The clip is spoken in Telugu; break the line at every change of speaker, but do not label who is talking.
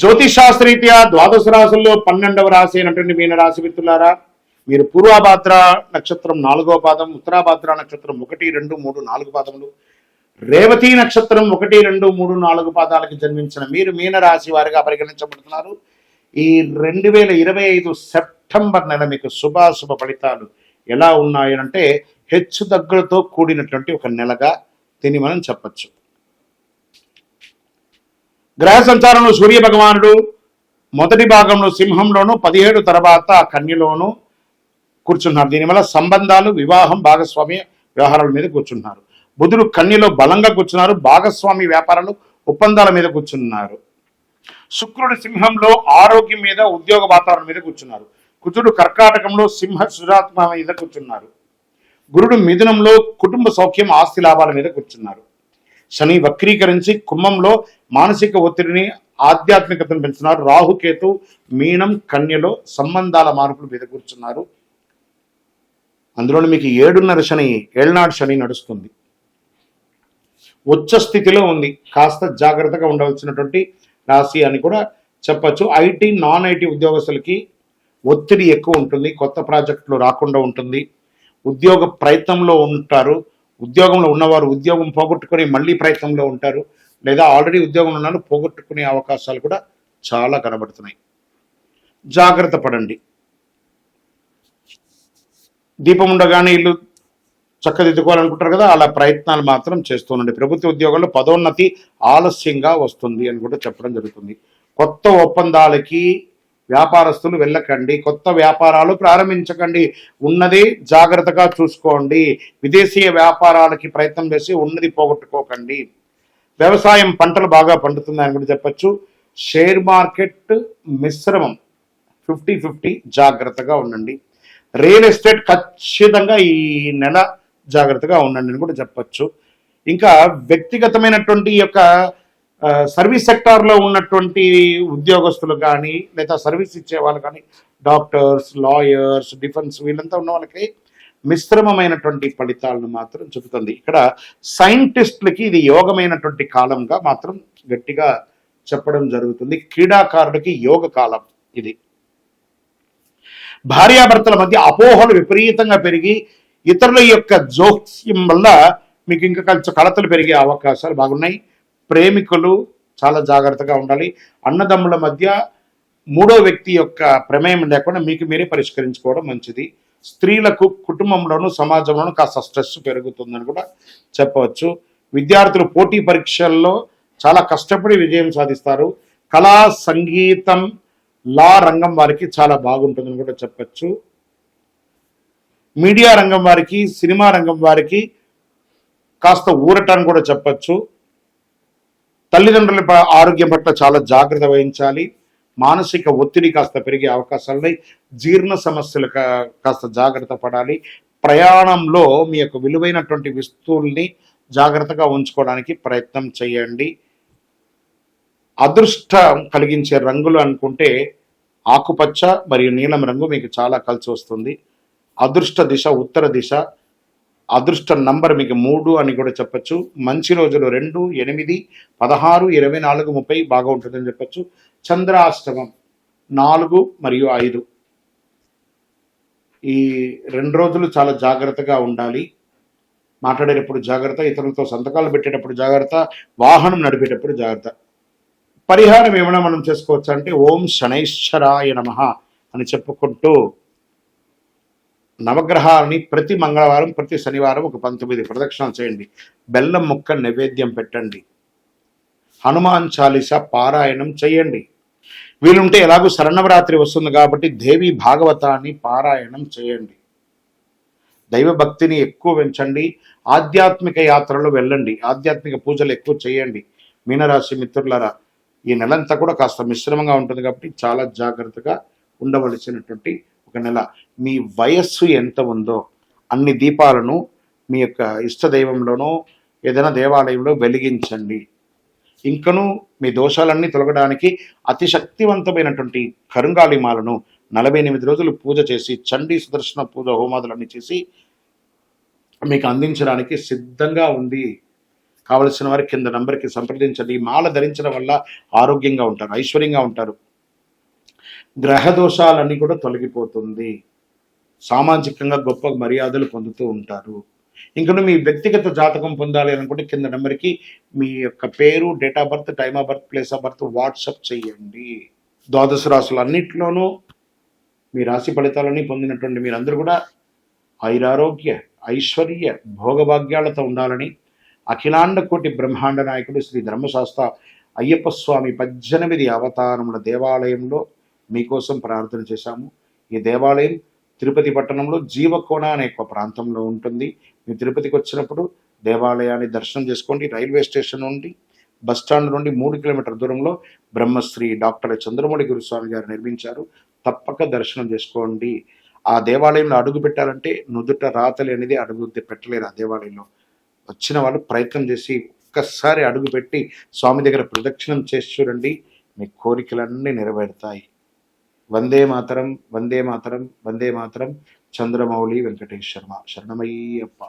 జ్యోతిషాస్త్రీత్యా ద్వాదశ రాశుల్లో పన్నెండవ రాశి అయినటువంటి మీన రాశి మిత్రులారా మీరు పూర్వభాద్ర నక్షత్రం నాలుగో పాదం ఉత్తరాభాద్ర నక్షత్రం ఒకటి రెండు మూడు నాలుగు పాదములు రేవతి నక్షత్రం ఒకటి రెండు మూడు నాలుగు పాదాలకు జన్మించిన మీరు మీన రాశి వారిగా పరిగణించబడుతున్నారు. ఈ రెండు వేల ఇరవై ఐదు సెప్టెంబర్ నెల మీకు శుభాశుభ ఫలితాలు ఎలా ఉన్నాయనంటే హెచ్చు దగ్గరతో కూడినటువంటి ఒక నెలగా దీన్ని మనం చెప్పచ్చు. గ్రహ సంచారంలో సూర్య భగవానుడు మొదటి భాగంలో సింహంలోను పదిహేడు తర్వాత కన్యలోను కూర్చున్నారు. దీనివల్ల సంబంధాలు వివాహం భాగస్వామి వ్యవహారాల మీద కూర్చున్నారు. బుధుడు కన్యలో బలంగా కూర్చున్నారు భాగస్వామి వ్యాపారాలు ఒప్పందాల మీద కూర్చున్నారు. శుక్రుడు సింహంలో ఆరోగ్యం మీద ఉద్యోగ వాతావరణం మీద కూర్చున్నారు. కుజుడు కర్కాటకంలో సింహ సురాత్మ మీద కూర్చున్నారు. గురుడు మిథునంలో కుటుంబ సౌఖ్యం ఆస్తి లాభాల మీద కూర్చున్నారు. శని వక్రీకరించి కుంభంలో మానసిక ఒత్తిడిని ఆధ్యాత్మికతను పెంచుతున్నారు. రాహుకేతు మీనం కన్యలో సంబంధాల మార్పులు మీద అందులోనే అందులో మీకు ఏడున్నర శని ఏళ్ళనాడు శని నడుస్తుంది. ఉచ్చ స్థితిలో ఉంది. కాస్త జాగ్రత్తగా ఉండవలసినటువంటి రాశి అని కూడా చెప్పచ్చు. ఐటీ నాన్ ఐటీ ఉద్యోగస్తులకి ఒత్తిడి ఎక్కువ ఉంటుంది. కొత్త ప్రాజెక్టులు రాకుండా ఉంటుంది. ఉద్యోగ ప్రయత్నంలో ఉంటారు. ఉద్యోగంలో ఉన్నవారు ఉద్యోగం పోగొట్టుకొని మళ్ళీ ప్రయత్నంలో ఉంటారు. లేదా ఆల్రెడీ ఉద్యోగంలో ఉన్నారు పోగొట్టుకునే అవకాశాలు కూడా చాలా కనబడుతున్నాయి. జాగ్రత్త పడండి. దీపం ఉండగానే ఇల్లు చక్కదిద్దుకోవాలనుకుంటారు కదా అలా ప్రయత్నాలు మాత్రం చేస్తుండండి ప్రభుత్వ ఉద్యోగాల్లో పదోన్నతి ఆలస్యంగా వస్తుంది అని కూడా చెప్పడం జరుగుతుంది. కొత్త ఒప్పందాలకి వ్యాపారస్తులు వెళ్ళకండి కొత్త వ్యాపారాలు ప్రారంభించకండి. ఉన్నది జాగ్రత్తగా చూసుకోండి. విదేశీయ వ్యాపారాలకి ప్రయత్నం చేసి ఉన్నది పోగొట్టుకోకండి. వ్యవసాయం పంటలు బాగా పండుతుందని కూడా చెప్పచ్చు. షేర్ మార్కెట్ మిశ్రమం. ఫిఫ్టీ ఫిఫ్టీ జాగ్రత్తగా ఉండండి. రియల్ ఎస్టేట్ ఖచ్చితంగా ఈ నెల జాగ్రత్తగా ఉండండి అని కూడా చెప్పచ్చు. ఇంకా వ్యక్తిగతమైనటువంటి యొక్క సర్వీస్ సెక్టార్లో ఉన్నటువంటి ఉద్యోగస్తులు కానీ లేదా సర్వీస్ ఇచ్చే వాళ్ళు కానీ డాక్టర్స్ లాయర్స్ డిఫెన్స్ వీళ్ళంతా ఉన్న వాళ్ళకి మిశ్రమమైనటువంటి ఫలితాలను మాత్రం చెబుతుంది. ఇక్కడ సైంటిస్టులకి ఇది యోగమైనటువంటి కాలంగా మాత్రం గట్టిగా చెప్పడం జరుగుతుంది. క్రీడాకారుడికి యోగ కాలం ఇది. భార్యాభర్తల మధ్య అపోహలు విపరీతంగా పెరిగి ఇతరుల యొక్క జోక్యం వల్ల మీకు ఇంకా కొంచెం కలతలు పెరిగే అవకాశాలు బాగున్నాయి. ప్రేమికులు చాలా జాగ్రత్తగా ఉండాలి. అన్నదమ్ముల మధ్య మూడో వ్యక్తి యొక్క ప్రమేయం లేకుండా మీకు మీరే పరిష్కరించుకోవడం మంచిది. స్త్రీలకు కుటుంబంలోనూ సమాజంలోనూ కాస్త స్ట్రెస్ పెరుగుతుందని కూడా చెప్పవచ్చు. విద్యార్థులు పోటీ పరీక్షల్లో చాలా కష్టపడి విజయం సాధిస్తారు. కళా సంగీతం లా రంగం వారికి చాలా బాగుంటుందని కూడా చెప్పచ్చు. మీడియా రంగం వారికి సినిమా రంగం వారికి కాస్త ఊరటాన్ని కూడా చెప్పచ్చు. తల్లిదండ్రుల ఆరోగ్యం పట్ల చాలా జాగ్రత్త వహించాలి. మానసిక ఒత్తిడి కాస్త పెరిగే అవకాశాలు ఉన్నాయి. జీర్ణ సమస్యలు కా- కాస్త జాగ్రత్త పడాలి. ప్రయాణంలో మీ యొక్క విలువైనటువంటి వస్తువుల్ని జాగ్రత్తగా ఉంచుకోవడానికి ప్రయత్నం చేయండి. అదృష్టం కలిగించే రంగులు అనుకుంటే ఆకుపచ్చ మరియు నీలం రంగు మీకు చాలా కలిసి వస్తుంది. అదృష్ట దిశ ఉత్తర దిశ అదృష్ట నంబర్ మీకు మూడు అని కూడా చెప్పొచ్చు. మంచి రోజులు రెండు ఎనిమిది పదహారు ఇరవై నాలుగు ముప్పై బాగా ఉంటుందని చెప్పచ్చు. చంద్రాష్టమం నాలుగు మరియు ఐదు. ఈ రెండు రోజులు చాలా జాగ్రత్తగా ఉండాలి. మాట్లాడేటప్పుడు జాగ్రత్త ఇతరులతో సంతకాలు పెట్టేటప్పుడు జాగ్రత్త వాహనం నడిపేటప్పుడు జాగ్రత్త. పరిహారం ఏమైనా మనం చేసుకోవచ్చు అంటే ఓం శనైశ్వరాయ నమ అని చెప్పుకుంటూ నవగ్రహాలని ప్రతి మంగళవారం ప్రతి శనివారం ఒక పంతొమ్మిది ప్రదక్షిణలు చేయండి. బెల్లం ముక్క నైవేద్యం పెట్టండి. హనుమాన్ చాలీస పారాయణం చేయండి. వీలుంటే ఎలాగో శరణవరాత్రి వస్తుంది కాబట్టి దేవి భాగవతాన్ని పారాయణం చేయండి. దైవభక్తిని ఎక్కువ పెంచండి. ఆధ్యాత్మిక యాత్రలో వెళ్ళండి. ఆధ్యాత్మిక పూజలు ఎక్కువ చేయండి. మీనరాశి మిత్రులరా ఈ నెలంతా కూడా కాస్త మిశ్రమంగా ఉంటుంది కాబట్టి చాలా జాగ్రత్తగా ఉండవలసినటువంటి ఒక నెల మీ వయస్సు ఎంత ఉందో అన్ని దీపాలను మీ యొక్క ఇష్ట దైవంలోనో ఏదైనా దేవాలయంలో వెలిగించండి. ఇంకను మీ దోషాలన్నీ తొలగడానికి అతి శక్తివంతమైనటువంటి కరుంగాళిమాలను నలభై ఎనిమిది రోజులు పూజ చేసి చండీ సుదర్శన పూజ హోమాదులన్నీ చేసి మీకు అందించడానికి సిద్ధంగా ఉంది కావలసిన వారి కింద నంబర్కి సంప్రదించండి. మాల ధరించడం వల్ల ఆరోగ్యంగా ఉంటారు ఐశ్వర్యంగా ఉంటారు. గ్రహదోషాలన్నీ కూడా తొలగిపోతుంది. సామాజికంగా గొప్ప మర్యాదలు పొందుతూ ఉంటారు. ఇంకా మీ వ్యక్తిగత జాతకం పొందాలి అనుకుంటే కింద నెంబర్కి మీ యొక్క పేరు date of birth time of birth place of birth WhatsApp చేయండి. ద్వాదశ రాశులు అన్నింటిలోనూ మీ రాశి ఫలితాలన్నీ పొందినటువంటి మీరందరూ కూడా ఐరారోగ్య ఐశ్వర్య భోగభాగ్యాలతో ఉండాలని అఖిలాండ కోటి బ్రహ్మాండ నాయకుడు శ్రీ ధర్మశాస్త్ర అయ్యప్ప స్వామి పద్దెనిమిది అవతారముల దేవాలయంలో మీకోసం ప్రార్థన చేశాము. ఈ దేవాలయం తిరుపతి పట్టణంలో జీవకోణ అనే ఒక ప్రాంతంలో ఉంటుంది. మీరు తిరుపతికి వచ్చినప్పుడు దేవాలయాన్ని దర్శనం చేసుకోండి. రైల్వే స్టేషన్ నుండి బస్ స్టాండ్ నుండి మూడు కిలోమీటర్ దూరంలో బ్రహ్మశ్రీ డాక్టర్ చంద్రమౌళి గురుస్వామి గారు నిర్మించారు. తప్పక దర్శనం చేసుకోండి. ఆ దేవాలయంలో అడుగు పెట్టాలంటే నుదుట రాతలు అనేది అడుగు పెట్టలేరు ఆ దేవాలయంలో. వచ్చిన వాళ్ళు ప్రయత్నం చేసి ఒక్కసారి అడుగు పెట్టి స్వామి దగ్గర ప్రదక్షిణం చేసి చూడండి. మీ కోరికలన్నీ నెరవేరుతాయి. వందే మాతరం వందే మాతరం వందే మాతరం చంద్రమౌళి వెంకటేష్ శర్మ శరణమయ్యప్ప